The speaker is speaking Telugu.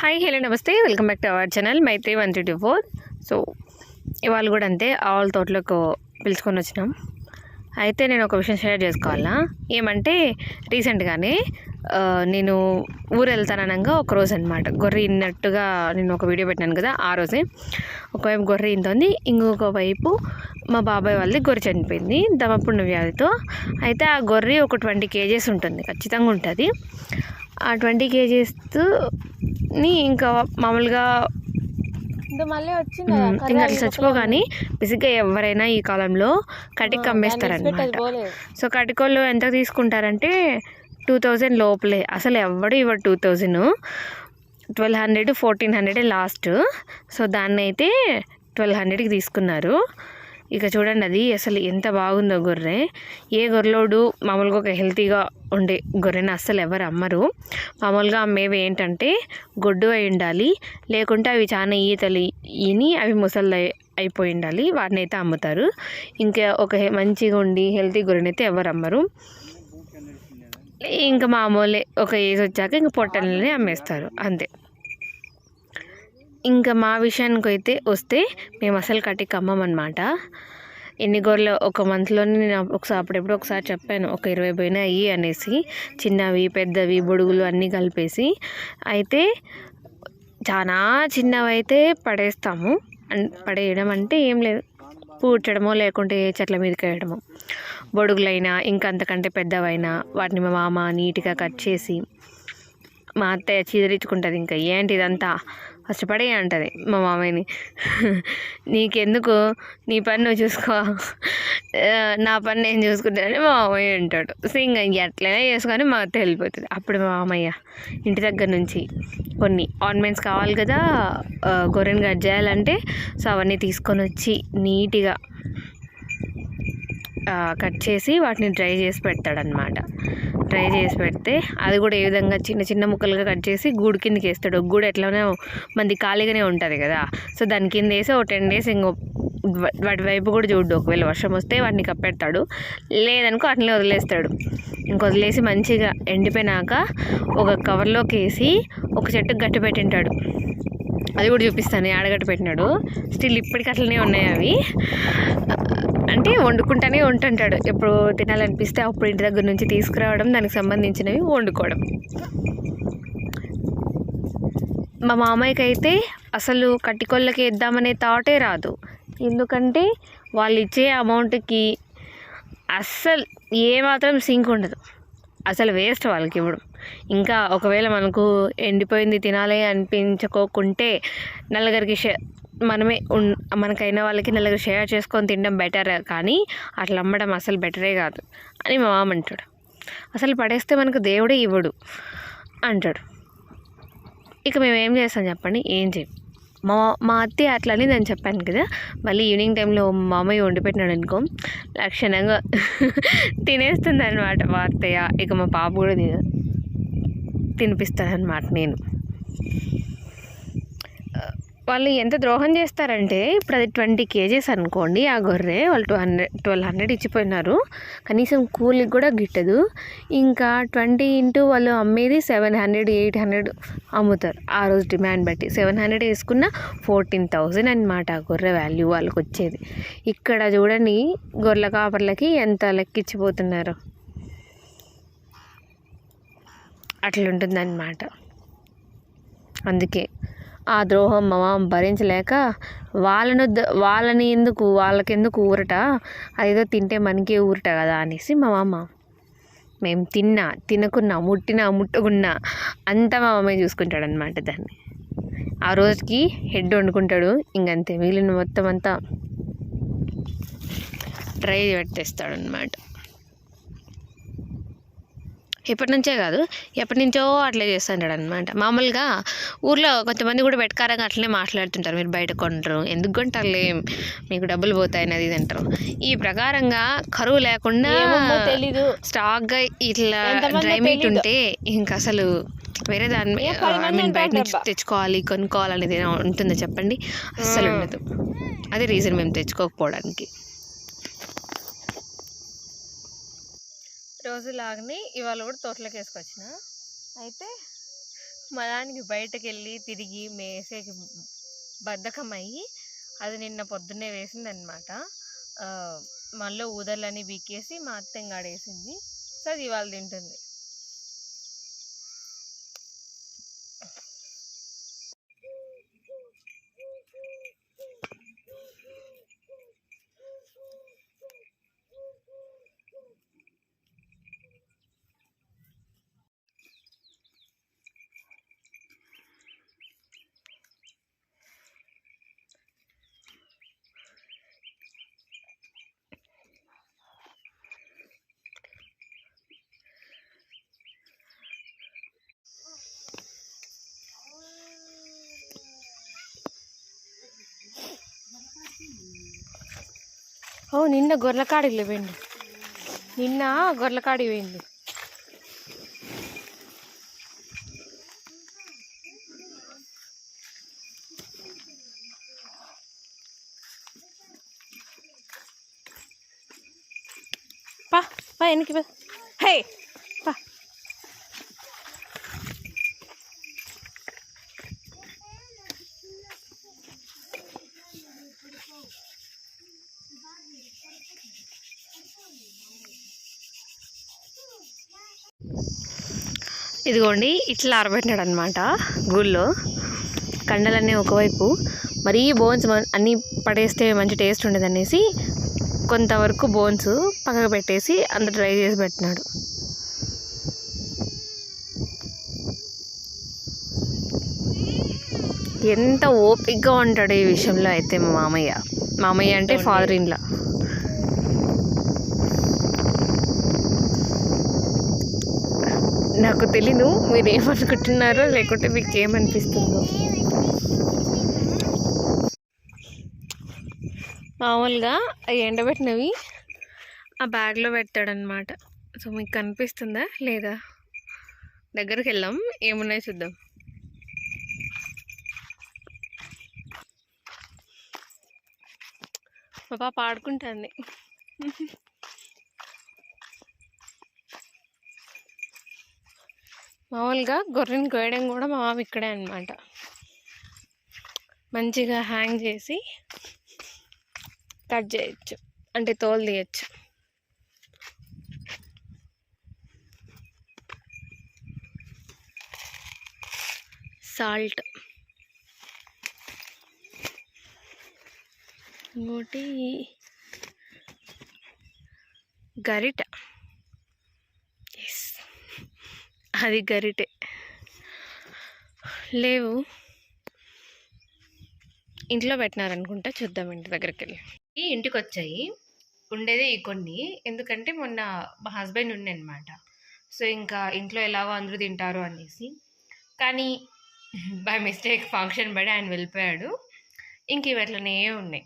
హాయ్ హలో నమస్తే. Welcome back to our channel Maitri one three two four so ఇవాళ కూడా అంతే ఆవుల తోటలోకి పిలుచుకొని వచ్చినాం. అయితే నేను ఒక విషయం షేర్ చేసుకోవాలా? ఏమంటే రీసెంట్గానే నేను ఊరు వెళ్తాననగా ఒక రోజు అనమాట గొర్రె ఇన్నట్టుగా నేను ఒక వీడియో పెట్టాను కదా ఆ రోజే. ఒకవైపు గొర్రె ఇంతోంది ఇంకొక వైపు మా బాబాయ్ వాళ్ళది గొర్రె చనిపోయింది దమపుండ వ్యాధితో. అయితే ఆ గొర్రె ఒక ట్వంటీ కేజీస్ ఉంటుంది ఖచ్చితంగా ఉంటుంది. ఆ ట్వంటీ కేజీస్ని ఇంకా మామూలుగా ఇంకా అట్లా చచ్చిపోగాని బేసిక్గా ఎవరైనా ఈ కాలంలో కటికి అమ్మేస్తారనమాట పోలేదు. సో కటికోళ్ళు ఎంత తీసుకుంటారంటే టూ థౌజండ్ లోపలే. అసలు ఎవడు ఇవ్వడు two thousand. Twelve hundred fourteen hundred last. So దాన్ని అయితే ట్వెల్వ్ హండ్రెడ్కి తీసుకున్నారు. ఇక చూడండి అది అసలు ఎంత బాగుందో గొర్రె. ఏ గొర్రెలోడు మామూలుగా ఒక హెల్తీగా ఉండే గొర్రెని అస్సలు ఎవరు అమ్మరు. మామూలుగా అమ్మేవి ఏంటంటే గొడ్డు అయి ఉండాలి లేకుంటే అవి చాలా ఈతలు ఈని అవి ముసలి అయిపోయి ఉండాలి వాటిని అయితే అమ్ముతారు. ఇంకా ఒక హె- మంచిగా ఉండి హెల్తీ గొర్రెని అయితే ఎవరు అమ్మరు. ఇంకా మామూలే ఒక ఏజ్ వచ్చాక ఇంకా పొట్టలని అమ్మేస్తారు అంతే. ఇంకా మా విషయానికి అయితే వస్తే మేము అసలు కట్టి కమ్మం అనమాట ఎన్ని గొర్రెలు ఒక మంత్లోనే నేను ఒకసారి అప్పుడెప్పుడు ఒకసారి చెప్పాను ఒక ఇరవై పోయినాయి అనేసి. చిన్నవి పెద్దవి బొడుగులు అన్నీ కలిపేసి. అయితే చాలా చిన్నవి అయితే పడేస్తాము పడేయడం అంటే ఏం లేదు. పూడ్చడమో లేకుంటే చెట్ల మీదకి వేయడమో బొడుగులైనా ఇంకా అంతకంటే పెద్దవైనా వాటిని మా మామ నీట్గా కట్ చేసి మా అత్తయ్య చీదరించుకుంటుంది ఇంకా. ఏంటి ఇదంతా ఫస్ట్ పడే అంటది మా మామయ్యని. నీకెందుకు? నీ పని నువ్వు చూసుకో. నా పని నేను చూసుకుంటానని మా మామయ్య అంటాడు. సో ఇంకా ఎట్లయినా చేసుకొని మా అత్త వెళ్ళిపోతుంది అప్పుడు మా మామయ్య ఇంటి దగ్గర నుంచి కొన్ని ఆర్నమెంట్స్ కావాలి కదా గొర్రెని కట్ చేయాలంటే సో అవన్నీ తీసుకొని వచ్చి నీట్గా కట్ చేసి వాటిని డ్రై చేసి పెడతాడనమాట ఫ్రై చేసి పెడితే అది కూడా ఏ విధంగా చిన్న చిన్న ముక్కలుగా కట్ చేసి గూడు కిందకి వేస్తాడు. గూడు ఎట్లానే మంది ఖాళీగానే ఉంటుంది కదా. సో దాని కింద వేసి ఒక టెన్ డేస్ ఇంకో వాటి వైపు కూడా చూడు. ఒకవేళ వర్షం వస్తే వాటిని కప్పెడతాడు. లేదనుకో అట్లనే వదిలేస్తాడు. ఇంక వదిలేసి మంచిగా ఎండిపోయినాక ఒక కవర్లోకి వేసి ఒక చెట్టుకు గట్టి పెట్టింటాడు. అది కూడా చూపిస్తాను. ఆడగట్టు పెట్టినాడు. స్టిల్ ఇప్పటికి అట్లనే ఉన్నాయి అవి. అంటే వండుకుంటానే ఉంటుంటాడు. ఎప్పుడు తినాలనిపిస్తే అప్పుడు ఇంటి దగ్గర నుంచి తీసుకురావడం దానికి సంబంధించినవి వండుకోవడం. మా మామయ్యకి అయితే అసలు కట్టికొల్లకి వేద్దామనే థాటే రాదు. ఎందుకంటే వాళ్ళు ఇచ్చే అమౌంట్కి అస్సలు ఏమాత్రం సింక్ ఉండదు. అసలు వేస్ట్ వాళ్ళకి ఇవ్వడం ఇంకా ఒకవేళ మనకు ఎండిపోయింది తినాలి అనిపించుకోకుంటే నలుగురికి షే మనమే మనకైన వాళ్ళకి నలుగురు షేర్ చేసుకొని తినడం బెటర్ కానీ అట్లా అమ్మడం అసలు బెటరే కాదు అని మా మామ అంటాడు. అసలు పడేస్తే మనకు దేవుడే ఇవ్వడు అంటాడు. ఇక మేము ఏం చేస్తాం చెప్పండి? ఏం చేయం? మా మా అత్తయ్య అట్లని నేను చెప్పాను కదా. మళ్ళీ ఈవినింగ్ టైంలో మా మామయ్య వండి పెట్టినాడు అనుకో లక్షణంగా తినేస్తుంది అనమాట మా అత్తయ్య. ఇక మా పాప కూడా తిన తినిపిస్తాను అనమాట నేను. వాళ్ళు ఎంత ద్రోహం చేస్తారంటే ఇప్పుడు అది ట్వంటీ కేజీస్ అనుకోండి ఆ గొర్రె వాళ్ళు టూ హండ్రెడ్ ట్వెల్వ్ హండ్రెడ్ ఇచ్చిపోయినారు. కనీసం కూలికి కూడా గిట్టదు. ఇంకా ట్వంటీ ఇంటూ వాళ్ళు అమ్మేది సెవెన్ హండ్రెడ్ ఎయిట్ హండ్రెడ్ అమ్ముతారు. ఆ రోజు డిమాండ్ బట్టి సెవెన్ హండ్రెడ్ వేసుకున్న ఫోర్టీన్ థౌజండ్ అనమాట ఆ గొర్రె వాల్యూ వాళ్ళకి వచ్చేది. ఇక్కడ చూడండి గొర్రెల కాపర్లకి ఎంత లెక్కిచ్చిపోతున్నారు. అట్లుంటుందన్నమాట. అందుకే ఆ ద్రోహం మా మామ భరించలేక వాళ్ళను వాళ్ళని ఎందుకు వాళ్ళకెందుకు ఊరట? అదేదో తింటే మనకే ఊరట కదా అనేసి మా మామ మేము తిన్నా తినకున్నా ముట్టినా ముట్టుకున్నా అంతా మా మామయ్య చూసుకుంటాడు అనమాట దాన్ని. ఆ రోజుకి హెడ్ వండుకుంటాడు ఇంకంతే. మిగిలిన మొత్తం అంతా ట్రై పెట్టేస్తాడు అనమాట ఇప్పటి నుంచే కాదు ఎప్పటి నుంచో అట్లే చేస్తుంటాడు అనమాట మామూలుగా ఊర్లో కొంతమంది కూడా వెటకారంగా అట్లనే మాట్లాడుతుంటారు. మీరు బయట కొంటారు ఎందుకు కొంటారులే? మీకు డబ్బులు పోతాయని అది ఇది అంటారు. ఈ ప్రకారంగా కరువు లేకుండా స్టాక్గా ఇట్లా ఎంతమందో డ్రై మీట్ తెలీదు. ఉంటే ఇంక అసలు వేరే దాని ఐ మీన్ బయట నుంచి. తెచ్చుకోవాలి కొనుక్కోవాలనేది ఉంటుందో చెప్పండి? అస్సలు ఉండదు. అదే రీజన్ మేము తెచ్చుకోకపోవడానికి. రోజులాగని ఇవాళ కూడా తోటలోకి వేసుకొచ్చిన. అయితే? మా దానికి బయటకు వెళ్ళి తిరిగి మేసేకి బద్ధకం అయ్యి అది నిన్న పొద్దున్నే వేసింది అనమాట మళ్ళీ ఊదర్లని బీకేసి మా అత్తెంగాడ వేసింది సో అది ఇవాళ తింటుంది. ఓ నిన్న గొర్రెకాడికి లేవండి. నిన్న గొర్రెకాడికి పోయింది. పా పా ఎనికి హే! ఇదిగోండి ఇట్లా ఆరబెట్టినాడు అనమాట గుళ్ళో. కండలన్నీ ఒకవైపు మరీ బోన్స్ అన్నీ పడేస్తే మంచి టేస్ట్ ఉండదు అనేసి కొంతవరకు బోన్స్ పక్కకు పెట్టేసి అంత డ్రై చేసి పెట్టినాడు. ఎంత ఓపిక్గా ఉంటాడు ఈ విషయంలో అయితే మా మామయ్య. మామయ్య అంటే ఫాదర్ ఇన్లా నాకు తెలీదు మీరు ఏమనుకుంటున్నారో లేకుంటే మీకు ఏమనిపిస్తుందో. మామూలుగా ఎండబెట్టినవి ఆ బ్యాగ్లో పెడతాడనమాట సో మీకు కనిపిస్తుందా లేదా? దగ్గరికి వెళ్దాం ఏమున్నాయి చూద్దాం. మా పాప ఆడుకుంటుంది. మామూలుగా గొర్రెని కోయడం కూడా మా మామ ఇక్కడే అనమాట మంచిగా హ్యాంగ్ చేసి కట్ చేయొచ్చు. అంటే తోలు తీయచ్చు. సాల్ట్. ఇంకోటి గరిట. అది గరిటె. లేవు. ఇంట్లో పెట్టినారనుకుంటా చూద్దాం ఇంటి దగ్గరికి వెళ్ళి ఈ ఇంటికి వచ్చాయి ఉండేదే ఈ కొన్ని. ఎందుకంటే మొన్న మా హస్బెండ్ ఉండే అనమాట సో ఇంకా ఇంట్లో ఎలాగో అందరూ తింటారు అనేసి. కానీ బై మిస్టేక్ ఫంక్షన్ పడి ఆయన వెళ్ళిపోయాడు. ఇంక ఇవి అట్లనే ఉన్నాయి.